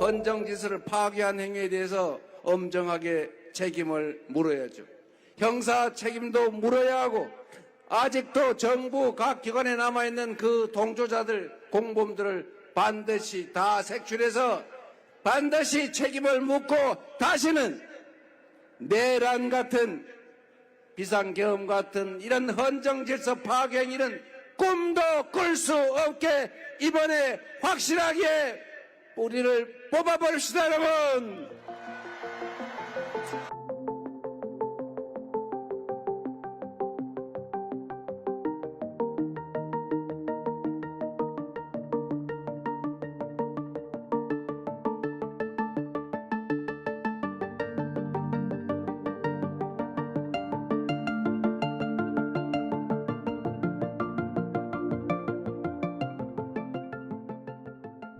헌정지서를 파괴한 행위에 대해서 엄정하게 책임을 물어야죠. 형사 책임도 물어야 하고 아직도 정부 각 기관에 남아있는 그 동조자들 공범들을 반드시 다 색출해서 반드시 책임을 묻고 다시는 내란 같은 비상계엄 같은 이런 헌정질서 파괴 행위는 꿈도 꿀 수 없게 이번에 확실하게 뿌리를 뽑아버립시다 여러분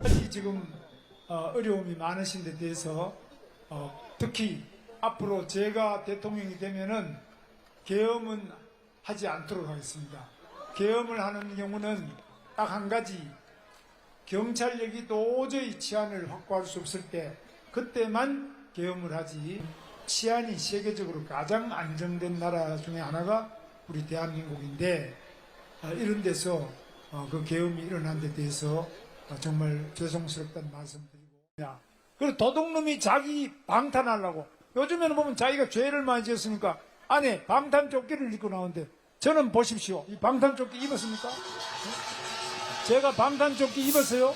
이 지금 어, 어려움이 많으신 데 대해서 어, 특히 앞으로 제가 대통령이 되면은 계엄은 하지 않도록 하겠습니다. 계엄을 하는 경우는 딱 한 가지 경찰력이 도저히 치안을 확보할 수 없을 때 그때만 계엄을 하지 치안이 세계적으로 가장 안정된 나라 중에 하나가 우리 대한민국인데 아, 이런 데서 어, 그 계엄이 일어난 데 대해서 어, 정말 죄송스럽다는 말씀드리고 야, 그리고 도둑놈이 자기 방탄하려고 요즘에는 보면 자기가 죄를 많이 지었으니까 안에 방탄조끼를 입고 나오는데 저는 보십시오 이 방탄조끼 입었습니까? 제가 방탄조끼 입었어요?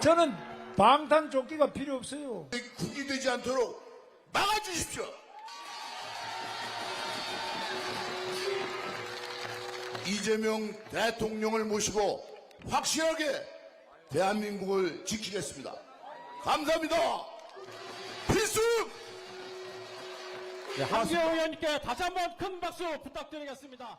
저는 방탄조끼가 필요 없어요 국이 되지 않도록 막아주십시오. 이재명 대통령을 모시고 확실하게 대한민국을 지키겠습니다. 감사합니다. 필승! 한기호 의원님께 다시 한번 큰 박수 부탁드리겠습니다.